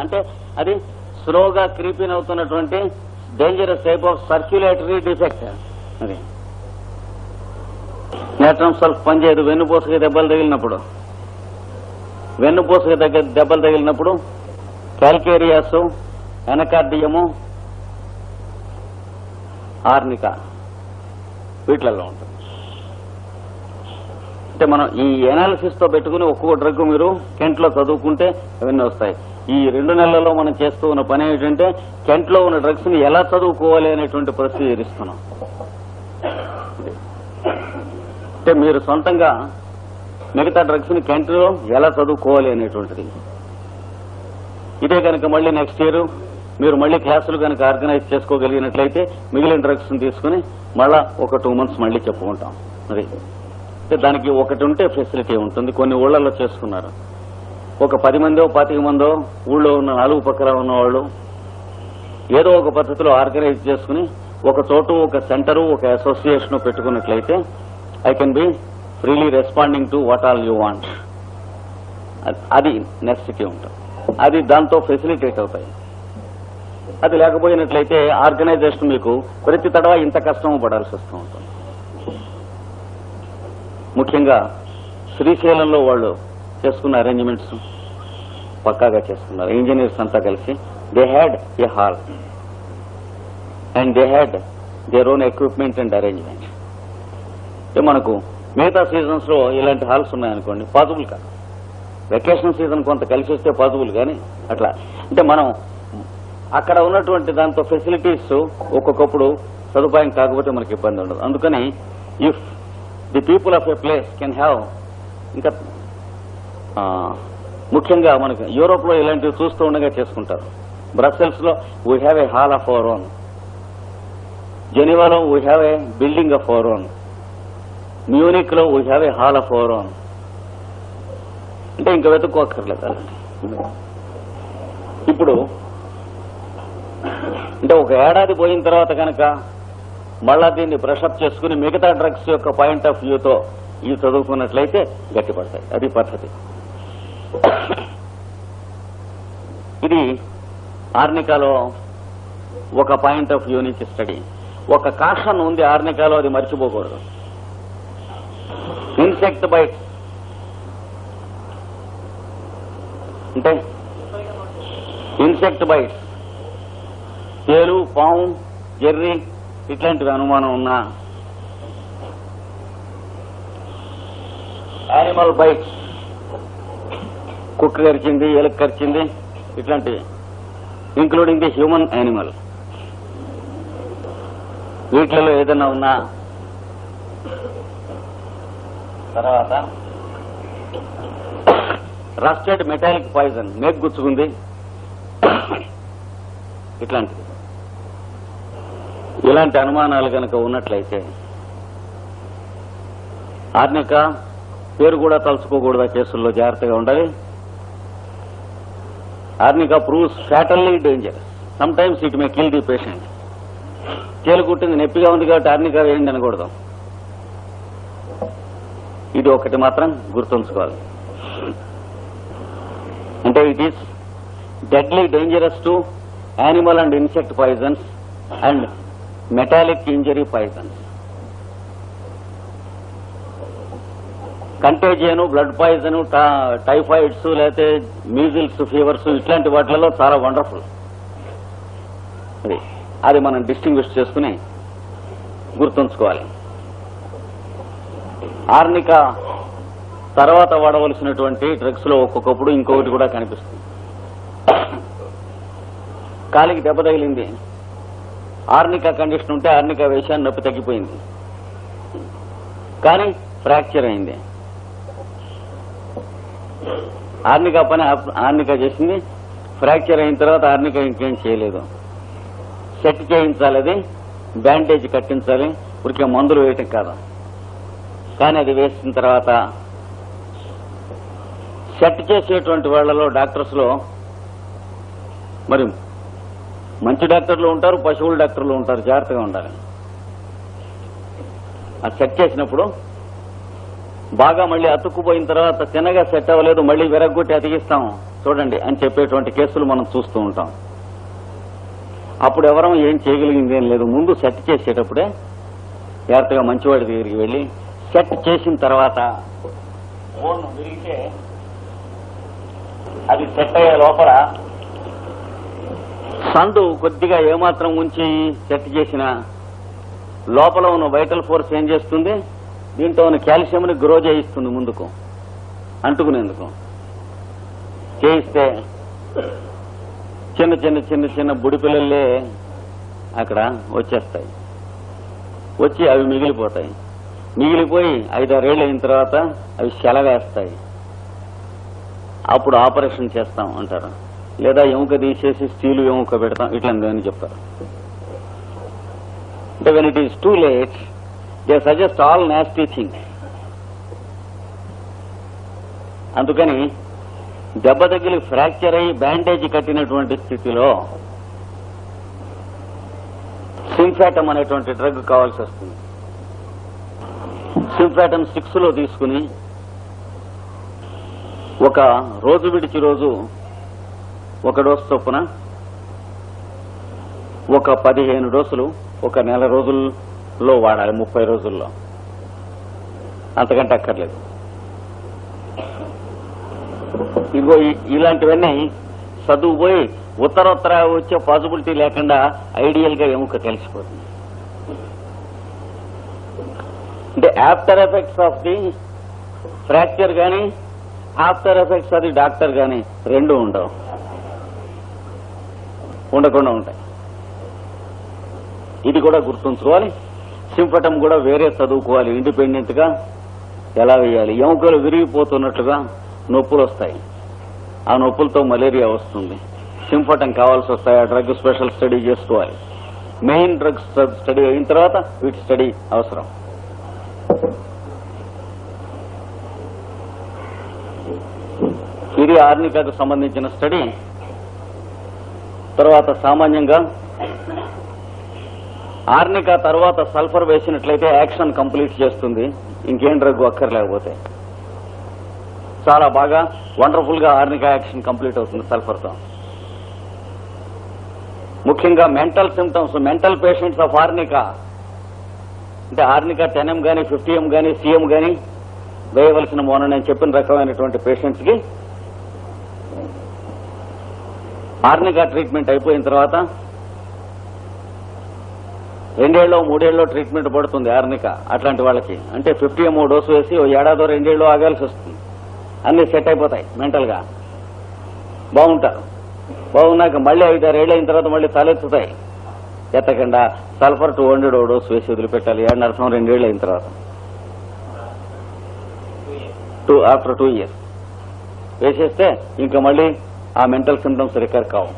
అంటే అది స్లోగా క్రీపిన్ అవుతున్నటువంటి dangerous type of circulatory defect అది. నేత్రం సల్ఫ్ పనిచేయదు. వెన్నుపూసకి దెబ్బలు తగిలినప్పుడు. వెన్నుపూసకి దగ్గర దెబ్బలు తగిలినప్పుడు క్యాల్కేరియాస్ ఎనకార్డియము ఆర్నిక వీటిలలో ఉంటుంది. అంటే మనం ఈ ఎనాలిసిస్తో పెట్టుకుని ఒక్కొక్క డ్రగ్ మీరు కెంట్లో చదువుకుంటే అవన్నీ వస్తాయి. ఈ రెండు నెలల్లో మనం చేస్తూ ఉన్న పని ఏమిటంటే కెంట్లో ఉన్న డ్రగ్స్ని ఎలా చదువుకోవాలి అనేటువంటి పరిస్థితి ఇస్తున్నాం అంటే మీరు సొంతంగా మిగతా డ్రగ్స్ని కెంట్లో ఎలా చదువుకోవాలి అనేటువంటిది. ఇదే కనుక మళ్ళీ నెక్స్ట్ ఇయర్ మీరు మళ్ళీ క్లాసులు కనుక ఆర్గనైజ్ చేసుకోగలిగినట్లయితే మిగిలిన డ్రగ్స్ తీసుకుని మళ్ళా ఒక టూ మంత్స్ మళ్ళీ చెప్పుకుంటాం. అది దానికి ఒకటి ఉంటే ఫెసిలిటీ ఉంటుంది. కొన్ని ఊళ్ళల్లో చేసుకున్నారు. ఒక పది మందో పాతిక మందో ఊళ్ళో ఉన్న నాలుగు పక్కల ఉన్న వాళ్ళు ఏదో ఒక పద్ధతిలో ఆర్గనైజ్ చేసుకుని ఒక చోటు ఒక సెంటరు ఒక అసోసియేషన్ పెట్టుకున్నట్లయితే I can be freely responding to what all you want. అది నెక్స్ట్కి ఉంటుంది. అది దాంతో ఫెసిలిటేట్ అవుతాయి. అది లేకపోయినట్లయితే ఆర్గనైజేషన్ మీకు ప్రతి తడవ ఇంత కష్టం పడాల్సి వస్తూ ఉంటుంది. ముఖ్యంగా శ్రీశైలంలో వాళ్ళు చేసుకున్న అరేంజ్మెంట్స్ పక్కాగా చేసుకున్నారు ఇంజనీర్స్ అంతా కలిసి they had a hall and they had their own equipment and arrangement అంటే మనకు మిగతా సీజన్స్లో ఇలాంటి హాల్స్ ఉన్నాయనుకోండి పాజిబుల్ కాదు. వెకేషన్ సీజన్ కొంత కలిసి వస్తే పాజిబుల్ కానీ అట్లా. అంటే మనం అక్కడ ఉన్నటువంటి దాంతో ఫెసిలిటీస్ ఒక్కొక్కప్పుడు సదుపాయం కాకపోతే మనకి ఇబ్బంది ఉండదు. అందుకని if the people of a place can have ఇంకా ముఖ్యంగా మనకి యూరోప్లో ఇలాంటివి చూస్తూ ఉండగా చేసుకుంటారు. బ్రసెల్స్లో we have a hall of our own జెనీవాలో we have a building of our own మ్యూనిక్లో we have a hall of our own అంటే ఇంకా వెతుక్కోక్కర్లేదు ఇప్పుడు అంటే ఒక ఏడాది పోయిన తర్వాత కనుక మళ్ళా దీన్ని బ్రషప్ చేసుకుని మిగతా డ్రగ్స్ యొక్క పాయింట్ ఆఫ్ వ్యూతో ఇవి చదువుకున్నట్లయితే గట్టిపడతాయి. అది పద్ధతి. ఇది ఆర్నికాలో ఒక పాయింట్ ఆఫ్ వ్యూ నుంచి స్టడీ. ఒక కాషన్ ఉంది ఆర్నికాలో అది మర్చిపోకూడదు. ఇన్సెక్ట్ బైట్ అంటే ఇన్సెక్ట్ బైట్ తేలు పాము జెర్రీ ఇట్లాంటివి అనుమానం ఉన్నా యానిమల్ బైట్స్ కుక్క కరిచింది ఎలుక కరిచింది ఇట్లాంటివి. ఇంక్లూడింగ్ ది హ్యూమన్ యానిమల్ వీటిలలో ఏదైనా ఉన్నా తర్వాత రస్టెడ్ మెటాలిక్ పాయిజన్ మేక్ గుచ్చుకుంది. ఇట్లాంటివి. ఇలాంటి అనుమానాలు కనుక ఉన్నట్లయితే ఆర్నిక పేరు కూడా తలుచుకోకూడదు ఆ కేసుల్లో జాగ్రత్తగా ఉండాలి. Arnica proves fatally danger. Sometimes it may kill the patient తేలు కుట్టింది నొప్పిగా ఉంది కాబట్టి ఆర్నిక వేయండి అనకూడదు. ఇది ఒకటి మాత్రం గుర్తుంచుకోవాలి. అంటే it is deadly dangerous to animal and insect poisons and metallic injury poisons contagion blood poison typhoids లేకపోతే మీజిల్స్ ఫీవర్స్ ఇట్లాంటి వాటిలలో చాలా వండర్ఫుల్. అది అది మనం డిస్టింగ్విష్ చేసుకుని గుర్తుంచుకోవాలి. ఆర్నిక తర్వాత వాడవలసినటువంటి డ్రగ్స్లో ఒక్కొక్కప్పుడు ఇంకొకటి కూడా కనిపిస్తుంది. కాలికి దెబ్బ తగిలింది. ఆర్నిక కండిషన్ ఉంటే ఆర్నిక వేషాన్ని నొప్పి తగ్గిపోయింది. కానీ ఫ్రాక్చర్ అయింది. ఆర్నిక పని ఆర్నిక చేసింది. ఫ్రాక్చర్ అయిన తర్వాత ఆర్నిక ఇంకేం చేయలేదు. సెట్ చేయించాలి అది బ్యాండేజ్ కట్టించాలి ఉరికే మందులు వేయటం కాదు. కానీ అది వేసిన తర్వాత సెట్ చేసేటువంటి వాళ్ళలో డాక్టర్స్లో మరి మంచి డాక్టర్లు ఉంటారు పశువుల డాక్టర్లు ఉంటారు జాగ్రత్తగా ఉండాలి. ఆ సెట్ చేసినప్పుడు బాగా మళ్ళీ అతుక్కుపోయిన తర్వాత తినగా సెట్ అవ్వలేదు మళ్ళీ విరగ్గొట్టి అతికిస్తాం చూడండి అని చెప్పేటువంటి కేసులు మనం చూస్తూ ఉంటాం. అప్పుడు ఎవరం ఏం చేయగలిగింది ఏం లేదు. ముందు సెట్ చేసేటప్పుడే జాగ్రత్తగా మంచివాడి దగ్గరికి వెళ్ళి సెట్ చేసిన తర్వాత ఫోన్ విరిగితే అది సెట్ అయ్యే లోపల సందు కొద్దిగా ఏమాత్రం ఉంచి సెట్ చేసిన లోపల ఉన్న వైటల్ ఫోర్స్ ఏం చేస్తుంది? దీంతో ఉన్న కాల్షియంని గ్రో చేయిస్తుంది ముందుకు అంటుకునేందుకు. చేయిస్తే చిన్న చిన్న చిన్న చిన్న బుడి పిల్లలే అక్కడ వచ్చేస్తాయి. వచ్చి అవి మిగిలిపోతాయి. మిగిలిపోయి ఐదారేళ్ళు అయిన తర్వాత అవి సెలవేస్తాయి. అప్పుడు ఆపరేషన్ చేస్తాం అంటారు. లేదా ఎముక తీసేసి స్టీలు ఎముక పెడతాం ఇట్లాంటివన్నీ చెప్తారు. అంటే when it is too late they suggest all nasty things అందుకని దెబ్బ తగిలి ఫ్రాక్చర్ అయ్యి బ్యాండేజ్ కట్టినటువంటి స్థితిలో సింఫాటమ్ అనేటువంటి డ్రగ్ కావాల్సి వస్తుంది. సింఫాటమ్ సిక్స్లో తీసుకుని ఒక రోజు విడిచి రోజు ఒక డోసు చొప్పున ఒక పదిహేను డోసులు ఒక నెల రోజులు లో వాడాలి ముప్పై రోజుల్లో. అంతకంటే అక్కర్లేదు. ఇగో ఇలాంటివన్నీ చదువు పోయి ఉత్తరోత్తర వచ్చే పాసిబిలిటీ లేకుండా ఐడియల్గా ఎముక కలిసిపోతుంది అంటే after effects of the fracture కానీ ఆఫ్టర్ ఎఫెక్ట్స్ అది డాక్టర్ కానీ రెండు ఉండవు. ఉండకుండా ఉంటాయి. ఇది కూడా గుర్తుంచుకోవాలి. సింపటం కూడా వేరే చదువుకోవాలి ఇండిపెండెంట్గా ఎలా వేయాలి? ఎముకలు విరిగిపోతున్నట్లుగా నొప్పులు వస్తాయి. ఆ నొప్పులతో మలేరియా వస్తుంది. సింపటం కావాల్సి వస్తాయి ఆ డ్రగ్ స్పెషల్ స్టడీ చేసుకోవాలి. మెయిన్ డ్రగ్స్ స్టడీ అయిన తర్వాత వీటి స్టడీ అవసరం. ఇది ఆర్నికాకు సంబంధించిన స్టడీ. తర్వాత సామాన్యంగా ఆర్నికా తర్వాత సల్ఫర్ వేసినట్లయితే యాక్షన్ కంప్లీట్ చేస్తుంది. ఇంకేం డ్రగ్ అక్కర్లేకపోతే. చాలా బాగా వండర్ఫుల్గా ఆర్నికా యాక్షన్ కంప్లీట్ అవుతుంది సల్ఫర్తో. ముఖ్యంగా mental symptoms mental patients of arnica. అంటే ఆర్నికా టెన్ ఎం గానీ ఫిఫ్టీ ఎం గానీ సీఎం గానీ వేయవలసిన మోన నేను చెప్పిన రకమైనటువంటి పేషెంట్స్కి ఆర్నికా ట్రీట్మెంట్ అయిపోయిన తర్వాత రెండేళ్ళు మూడేళ్ళు ట్రీట్మెంట్ పడుతుంది ఆర్నిక అట్లాంటి వాళ్ళకి. అంటే ఫిఫ్టీ ఎంఓ డోసు వేసి ఓ ఏడాదో రెండేళ్ళు ఆగాల్సి వస్తుంది. అన్ని సెట్ అయిపోతాయి మెంటల్గా బాగుంటారు. బాగున్నాక మళ్ళీ ఐదారేళ్ళు అయిన తర్వాత మళ్ళీ తలెత్తుతాయి. ఎత్తకుండా సల్ఫర్ టూ హండ్రెడ్ ఓ డోసు వేసి వదిలిపెట్టాలి ఏడు అర్థం రెండేళ్ళు అయిన తర్వాత. టూ ఆఫ్టర్ టూ ఇయర్స్ వేసేస్తే ఇంకా మళ్ళీ ఆ మెంటల్ సిమ్టమ్స్ రికర్ కావు.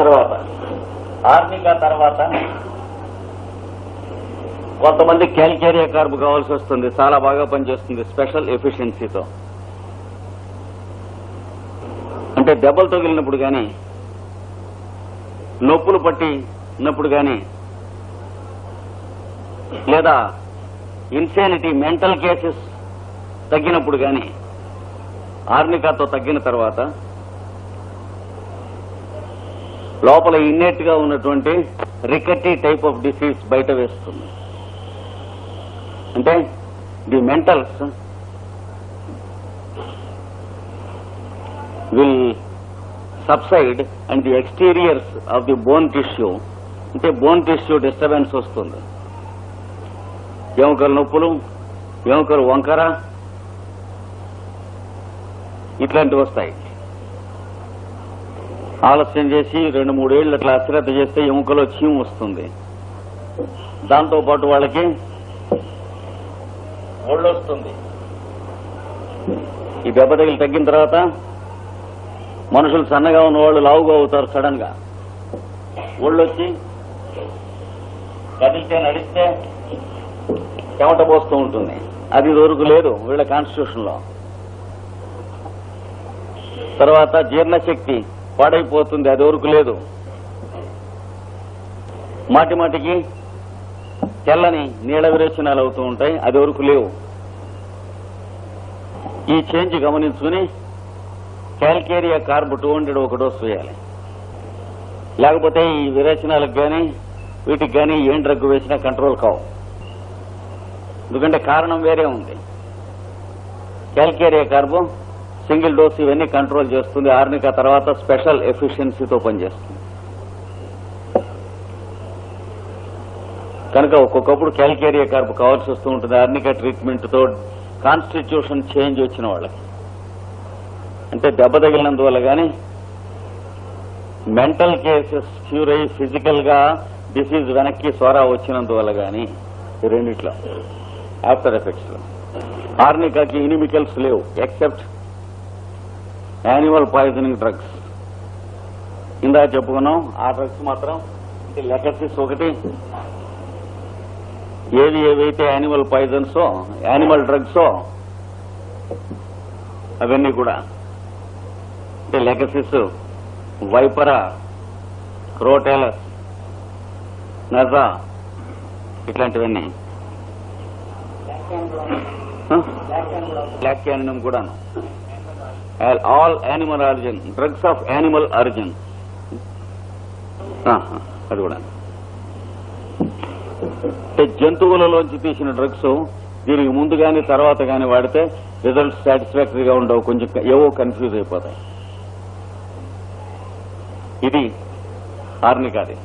తర్వాత. ఆర్మీగా తర్వాత కొంతమంది క్యాల్కేరియా కార్బు కావాల్సి వస్తుంది. చాలా బాగా పనిచేస్తుంది స్పెషల్ ఎఫిషియన్సీతో. అంటే దెబ్బలు తగిలినప్పుడు కానీ నొప్పులు పట్టినప్పుడు కానీ లేదా ఇన్సానిటీ మెంటల్ కేసెస్ తగ్గినప్పుడు కానీ ఆర్నికాతో తగ్గిన తర్వాత లోపల ఇన్నేట్గా ఉన్నటువంటి రికటీ టైప్ ఆఫ్ డిసీజ్ బయట వేస్తుంది. అంటే the mentals will subside and the exteriors of the bone tissue అంటే బోన్ టిష్యూ డిస్టర్బెన్స్ వస్తుంది. ఎముకల నొప్పులు ఎముకలు వంకర ఇట్లాంటివి వస్తాయి. ఆలస్యం చేసి రెండు మూడేళ్ళు అట్లా అశ్రద్ధ చేస్తే ఎముకలో చీము వస్తుంది. దాంతో పాటు వాళ్ళకి ఒళ్ళొస్తుంది ఈ దెబ్బ తగిలి తగ్గిన తర్వాత మనుషులు సన్నగా ఉన్న వాళ్ళు లావుగా అవుతారు సడన్గా ఒళ్ళొచ్చి కదిలితే నడిస్తే చెమట పోస్తూ ఉంటుంది. అది దొరుకు లేదు వీళ్ళ కాన్స్టిట్యూషన్లో తర్వాత జీర్ణశక్తి. పాడైపోతుంది అది వరకు లేదు. మాటి మాటికి తెల్లని నీళ్ళ విరేచనాలు అవుతూ ఉంటాయి అది వరకు లేవు. ఈ చేంజ్ గమనించుకుని క్యాల్కేరియా కార్బ్ టూ హండ్రెడ్ ఒక డోస్ వేయాలి. లేకపోతే ఈ విరేచనాలకు కానీ వీటికి కానీ ఏం డ్రగ్ వేసినా కంట్రోల్ కావు. ఎందుకంటే కారణం వేరే ఉంది. క్యాల్కేరియా కార్బో సింగిల్ డోస్ ఇవన్నీ కంట్రోల్ చేస్తుంది. ఆర్నిక తర్వాత స్పెషల్ ఎఫిషియన్సీతో పనిచేస్తుంది. కనుక ఒక్కొక్కప్పుడు క్యాల్కేరియా కార్బ్ కావాల్సి వస్తూ ఉంటుంది. ఆర్నిక ట్రీట్మెంట్తో కాన్స్టిట్యూషన్ చేంజ్ వచ్చిన వాళ్ళకి. అంటే దెబ్బ తగిలినందువల్ల కానీ మెంటల్ కేసెస్ క్యూర్ అయ్యి ఫిజికల్గా డిసీజ్ వెనక్కి సోరా వచ్చినందువల్ల కానీ రెండిట్లో ఆఫ్టర్ ఎఫెక్ట్స్లో ఆర్నికాకి ఇనిమికల్స్ లేవు ఎక్సెప్ట్ యానిమల్ పాయిజనింగ్ డ్రగ్స్. ఇందా చెప్పుకున్నాం ఆ డ్రగ్స్ మాత్రం లెకసిస్ ఒకటి ఏవి ఏవైతే యానిమల్ పాయిజన్సో యానిమల్ డ్రగ్సో అవన్నీ కూడా. అంటే లెకసిస్ వైపరా క్రోటేలస్ నజా ఇట్లాంటివన్నీ. బ్లాక్ క్యానినం కూడాను. All animal origin drugs of animal origin అది కూడా. జంతువులలోంచి తీసిన డ్రగ్స్ దీనికి ముందు కానీ తర్వాత కానీ వాడితే రిజల్ట్ సాటిస్ఫాక్టరీగా ఉండవు. కొంచెం ఏవో కన్ఫ్యూజ్ అయిపోతాయి. ఇది ఆర్నికాది.